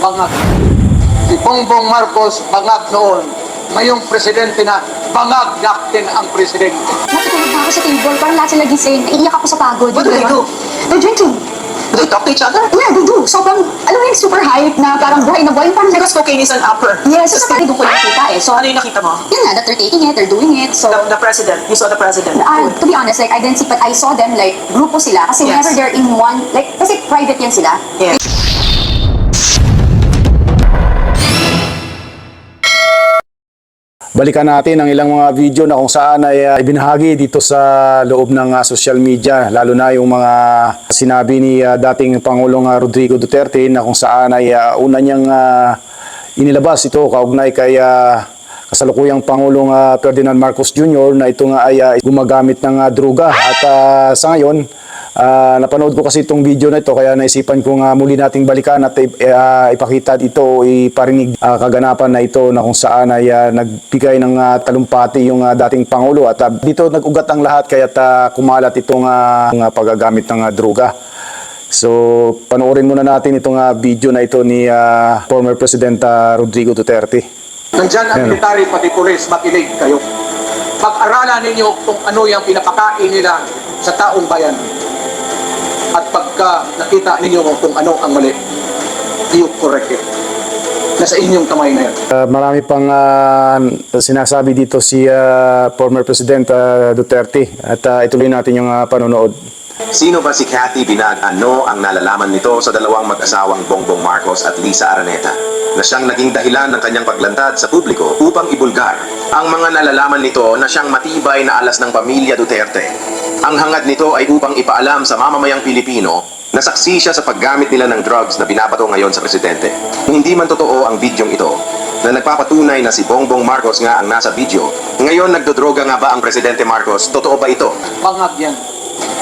bangag. Si Bongbong Marcos bangag noon. Ngayong presidente na, bangag natin ang presidente. Natutulog na ako sa table, parang lahat sila gising. Naiiyak ako sa pagod. What do they do? They're drinking. Do they talk to each other? Yeah, they do. Sobrang, alam mo yung super hype na parang buhay na buhay. Parang Because cocaine is an upper. Yes, so parang doon ko nakita eh. So, Ano yung nakita mo? yun nga, that they're taking it, they're doing it. So, The, the president. You saw the president. Ah, to be honest, like, I didn't see, but I saw them, like, grupo sila. Kasi Yes. whenever they're in one, like, kasi private yan sila. Yes. Balikan natin ang ilang mga video na kung saan ay uh, ibinahagi dito sa loob ng uh, social media, lalo na yung mga sinabi ni uh, dating Pangulong uh, Rodrigo Duterte na kung saan ay uh, una niyang uh, inilabas ito kaugnay kay uh, kasalukuyang Pangulong uh, Ferdinand Marcos Jr. na ito nga ay uh, gumagamit ng uh, druga at uh, sa ngayon Ah, napanood ko kasi itong video na ito kaya naisipan ko nga muli nating balikan at uh, ipakita ito, iparinig ah, kaganapan na ito na kung saan ay ah, nagbigay ng ah, talumpati yung ah, dating Pangulo at ah, dito nag-ugat ang lahat kaya kumalat itong nga paggagamit ng ah, droga. So, panoorin muna natin itong ah, video na ito ni ah, former President ah, Rodrigo Duterte. Nandyan ang military pati police, makinig kayo. Pag-aralan ninyo kung ano yung pinapakain nila sa taong bayan. At pagka nakita ninyo kung ano ang mali, you correct it. Nasa inyong kamay na yan. Uh, marami pang ah, sinasabi dito si ah, former President ah, Duterte at ah, ituloy natin yung ah, panonood. Sino ba si Cathy Binag? Ano ang nalalaman nito sa dalawang mag-asawang Bongbong Marcos at Lisa Araneta na siyang naging dahilan ng kanyang paglantad sa publiko upang ibulgar ang mga nalalaman nito na siyang matibay na alas ng pamilya Duterte. Ang hangad nito ay upang ipaalam sa mamamayang Pilipino na saksi siya sa paggamit nila ng drugs na binabato ngayon sa presidente. Kung hindi man totoo ang bidyong ito, na nagpapatunay na si Bongbong Marcos nga ang nasa video, ngayon nagdodroga nga ba ang presidente Marcos? Totoo ba ito? Bangag yan.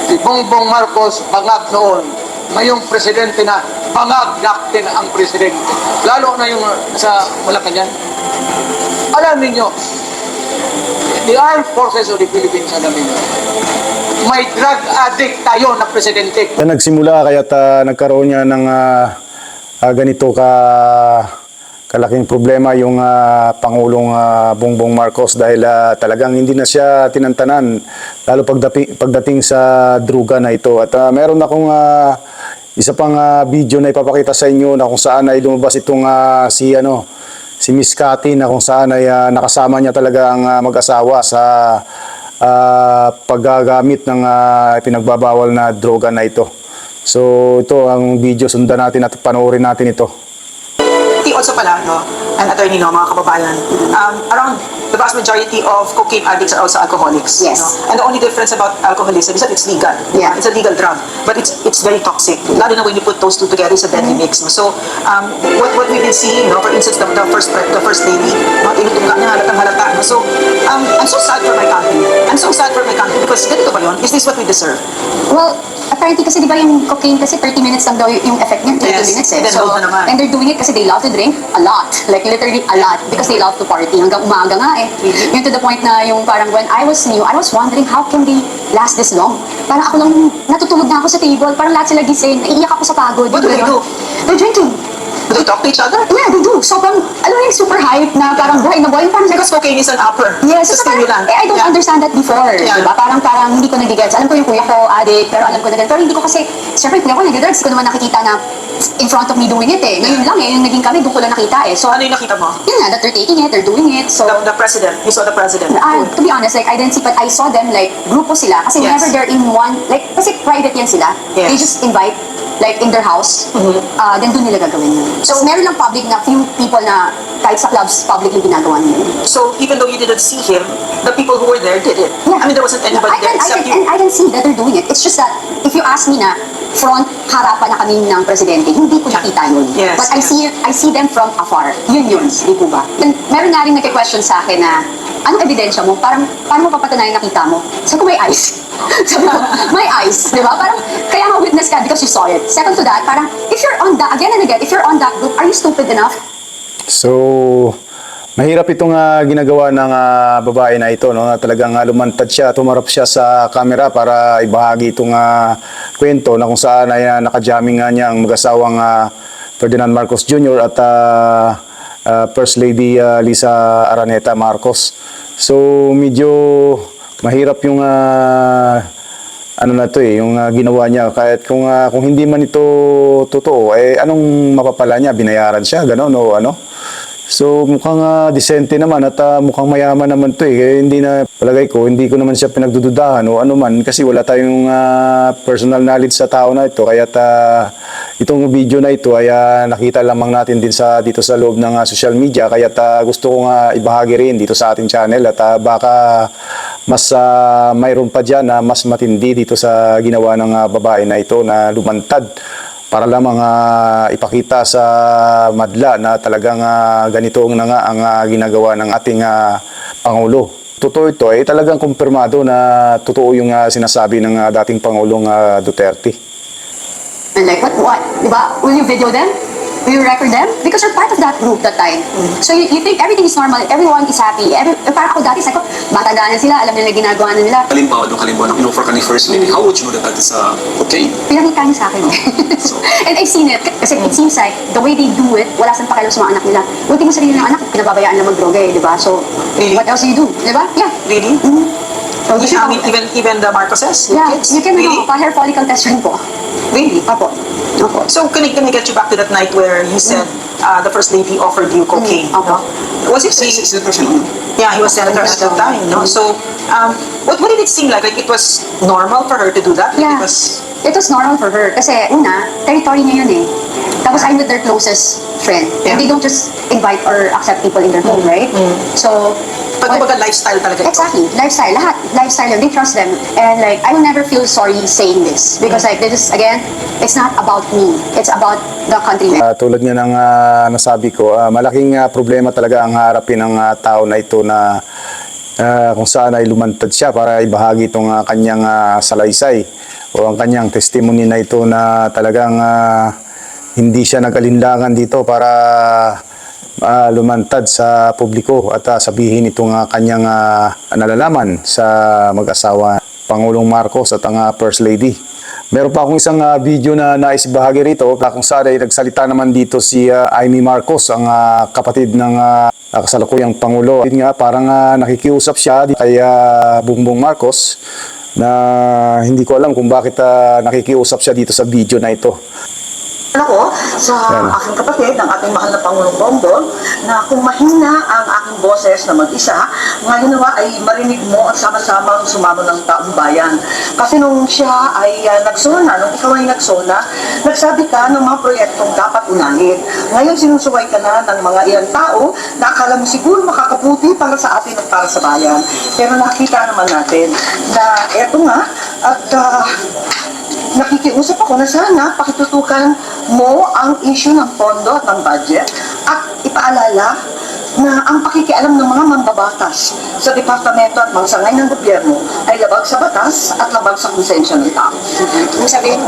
Si Bongbong Marcos, bangag noon. Ngayong presidente na, bangag natin ang presidente. Lalo na yung uh, sa Malacanang. Alam ninyo, the armed forces of the Philippines, alam ninyo, may drug addict tayo na presidente. Na nagsimula kaya nagkaroon niya ng ah, ah, ganito ka kalaking problema yung ah, Pangulong ah, Bongbong Marcos dahil ah, talagang hindi na siya tinantanan lalo pagdating, pagdating sa druga na ito. At ah, meron akong ah, isa pang ah, video na ipapakita sa inyo na kung saan ay lumabas itong ah, si ano si Miss Cathy na kung saan ay ah, nakasama niya talaga ang ah, mag-asawa sa ah, paggagamit ng ah, pinagbabawal na droga na ito. So ito ang video, sundan natin at panoorin natin ito. Also pala, no, an attorney, no, mga kababayan, um, around the vast majority of cocaine addicts are also alcoholics. Yes. No? And the only difference about alcoholism is that it's legal. Yeah. It's a legal drug, but it's it's very toxic. Lalo na when you put those two together, it's a deadly mix. No? So, um, what what we've been seeing, no, for instance, the, the first the first lady, no, tinutungga niya halatang halata. No? So, um, I'm so sad for my country. I'm so sad for my country because ganito ba yun? Is this what we deserve? Well, apparently kasi di ba yung cocaine kasi 30 minutes lang daw yung effect niya, 30 Yes. minutes eh. Then So, and they're doing it kasi they love to drink a lot. Like literally a lot because they love to party hanggang umaga nga eh. Really? Yun to the point na yung parang when I was new, I was wondering how can they last this long? Parang ako lang natutulog na ako sa table, parang lahat sila gising, naiiyak ako sa pagod. What do they do? They're drinking. Do they talk to each other? Yeah, they do. Sobrang, alam mo yung super hype na parang buhay na buhay. Because cocaine is an upper. Yes, so parang, stimulant. eh, I don't Yeah. understand that before, Yeah. diba? Parang, parang hindi ko nagigets. Alam ko yung kuya ko, addict, pero alam ko na ganun. Pero hindi ko kasi, syempre, kuya ko nagigets, hindi ko naman nakikita na in front of me doing it eh. Ngayon lang eh, yung naging kami, doon ko lang nakita eh. So, Ano yung nakita mo? yun nga, that they're taking it, they're doing it. So, The, the president. You saw the president. Ah, to be honest, like, I didn't see, but I saw them, like, grupo sila. Kasi Yes. whenever they're in one, like, kasi private yan sila. Yes. They just invite, like, in their house. Ah, then doon nila gagawin yun. So, meron lang public na few people na kahit sa clubs, publicly ginagawa nila. So even though you didn't see him, the people who were there did it. Yeah. I mean, there wasn't anybody I there can, I except can, and you. I can see that they're doing it. It's just that, if you ask me na, front, harapan na kami ng presidente, hindi ko nakita yun. Yes, But I yeah. see I see them from afar. Yun yun, di po ba? And meron nga rin nagka-question sa akin na, anong ebidensya mo? Parang, paano mo papatunayan nakita mo? Sabi ko, may eyes. Sabi ko, may eyes, di ba? Parang, kaya nga witness ka because you saw it. Second to that, parang, if you're on that, again and again, if you're on that group, are you stupid enough So, mahirap itong ah, ginagawa ng ah, babae na ito, no? Talagang ah, lumantad siya, tumarap siya sa camera para ibahagi itong ah, kwento na kung saan ay ah, nakajamming nga niya ang mag-asawang ah, Ferdinand Marcos Jr. at ah, ah, First Lady ah, Lisa Araneta Marcos. So medyo mahirap yung ah, ano na to eh, yung ah, ginawa niya kahit kung ah, kung hindi man ito totoo eh anong mapapala niya binayaran siya gano'n o ano So mukhang ah, disente naman at ah, mukhang mayaman naman to eh. Kaya hindi na palagay ko, hindi ko naman siya pinagdududahan o ano man kasi wala tayong ah, personal knowledge sa tao na ito. Kaya itong video na ito ay ah, nakita lamang natin din sa dito sa loob ng ah, social media. Kaya gusto ko nga ibahagi rin dito sa ating channel at ah, baka mas ah, mayroon pa dyan na mas matindi dito sa ginawa ng ah, babae na ito na lumantad para lamang ah, ipakita sa madla na talagang ah, ganito ang nga ang ah, ginagawa ng ating ah, Pangulo. Totoo ito, eh talagang kumpirmado na totoo yung ah, sinasabi ng ah, dating Pangulong ah, Duterte. And like, what, what? Diba? You video them? You record them? Because you're part of that group that time. So you, you think everything is normal, everyone is happy. Every, eh, parang ako dati, sabi ko, matandaan na sila, alam nila ginagawa na nila. Halimbawa, doon halimbawa ng in-offer ka ni First Lady, how would you know that uh, okay? Pinakita niya sa akin. And I've seen it. Kasi it seems like the way they do it, wala sa pakialam sa mga anak nila. Ultimo sarili ng anak, pinababayaan na mag-droga eh, di ba? So, Really? what else do you do? Di ba? Yeah. Really? Mhm. So, gusto I ko- mean, even even the Marcoses? yeah, kids? you can really? ano, pa-hair follicle test rin po. Really? Opo. Opo. So can I, can I get you back to that night where he said uh, the first lady offered you cocaine? Mm, opo. no? Was it is that person on? Yeah, he was senator at that time, no? So, um, what, what did it seem like? Like it was normal for her to do that? Yeah. Because, It was normal for her. Kasi una, territory niya yun eh. Tapos I'm with their closest friend. Yeah. And they don't just invite or accept people in their home, right? So, pag kumbaga lifestyle talaga ito. Exactly. Lifestyle. Lahat. Lifestyle yun. They trust them. And like, I will never feel sorry saying this. Because like, this is, again, it's not about me. It's about the country. Ah, tulad nga ng ah, nasabi ko, ah, malaking ah, problema talaga ang harapin ng ah, tao na ito na ah, kung saan ay lumantad siya para ibahagi itong ah, kanyang ah, salaysay o ang kanyang testimony na ito na talagang ah, hindi siya nagalinlangan dito para ah, lumantad sa publiko at ah, sabihin itong ah, kanyang ah, nalalaman sa mag-asawa Pangulong Marcos at ang ah, First Lady. Meron pa akong isang ah, video na nais ibahagi rito na kung saan ay nagsalita naman dito si ah, Amy Marcos, ang ah, kapatid ng ah, kasalukuyang Pangulo. Yun nga, parang ah, nakikiusap siya kay ah, Bongbong Marcos na hindi ko alam kung bakit ah, nakikiusap siya dito sa video na ito. Ako sa Yan. aking kapatid, ng ating mahal na Pangulong Bongbong, na kung mahina ang aking boses na mag-isa, ngayon nawa ay marinig mo at sama-sama sumamo ng taong bayan. Kasi nung siya ay uh, nagsona, nung ikaw ay nagsona, nagsabi ka ng mga proyektong dapat unahin. Ngayon sinusuway ka na ng mga ilang tao na akala mo siguro makakaputi para sa atin at para sa bayan. Pero nakita naman natin na eto nga, at ah, nakikiusap ako na sana pakitutukan mo ang issue ng pondo at ng budget at ipaalala na ang pakikialam ng mga mambabatas sa departamento at mga sangay ng gobyerno ay labag sa batas at labag sa konsensya ng tao.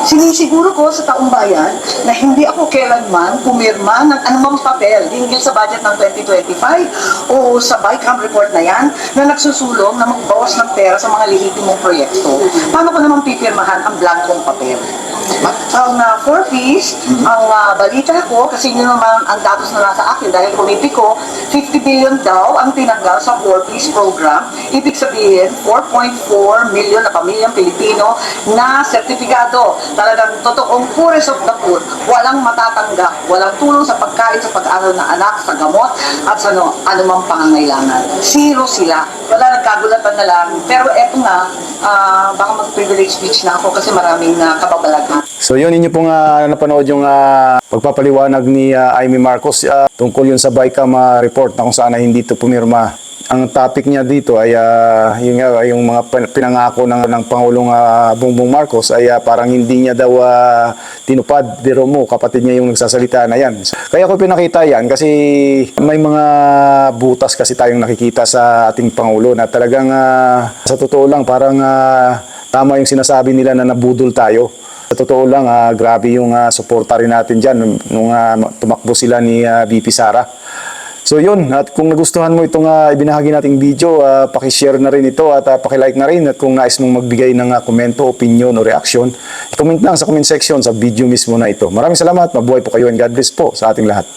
Sinisiguro ko sa taong bayan na hindi ako kailanman pumirma ng anumang papel hinggil sa budget ng 2025 o sa BICAM report na yan na nagsusulong na magbawas ng pera sa mga lehitimong proyekto. Paano ko naman pipirmahan ang blankong papel? Ang uh, four piece, ang ah, balita ko, kasi yun naman ang datos na nasa akin dahil committee ko, 50 billion daw ang tinanggal sa four piece program. Ibig sabihin, 4.4 million na pamilyang Pilipino na sertifikado. Talagang totoong poorest of the poor. Walang matatanggap, walang tulong sa pagkain, sa pag-aral ng anak, sa gamot, at sa ano, anumang pangangailangan. Zero sila. Wala nagkagulatan na lang. Pero eto nga, ah, baka mag-privilege speech na ako kasi maraming uh, kababalagan. So yun, inyo pong ah, napanood yung ah, pagpapaliwanag ni ah, Amy Marcos ah, tungkol yun sa BICAM ah, report na kung saan ay hindi ito pumirma. Ang topic niya dito ay ah, yung, nga, yung mga pin- pinangako ng, ng Pangulong ah, Bongbong Marcos ay ah, parang hindi niya daw ah, tinupad. Biro mo, kapatid niya yung nagsasalita na yan. Kaya ko pinakita yan kasi may mga butas kasi tayong nakikita sa ating Pangulo na talagang ah, sa totoo lang parang ah, tama yung sinasabi nila na nabudol tayo. Sa totoo lang, ah, grabe yung ah, suporta rin natin dyan nung, ah, tumakbo sila ni ah, VP Sara. So yun, at kung nagustuhan mo itong ah, ibinahagi nating video, uh, pakishare na rin ito at uh, pakilike na rin at kung nais mong magbigay ng ah, komento, opinion o reaction, i-comment lang sa comment section sa video mismo na ito. Maraming salamat, mabuhay po kayo and God bless po sa ating lahat.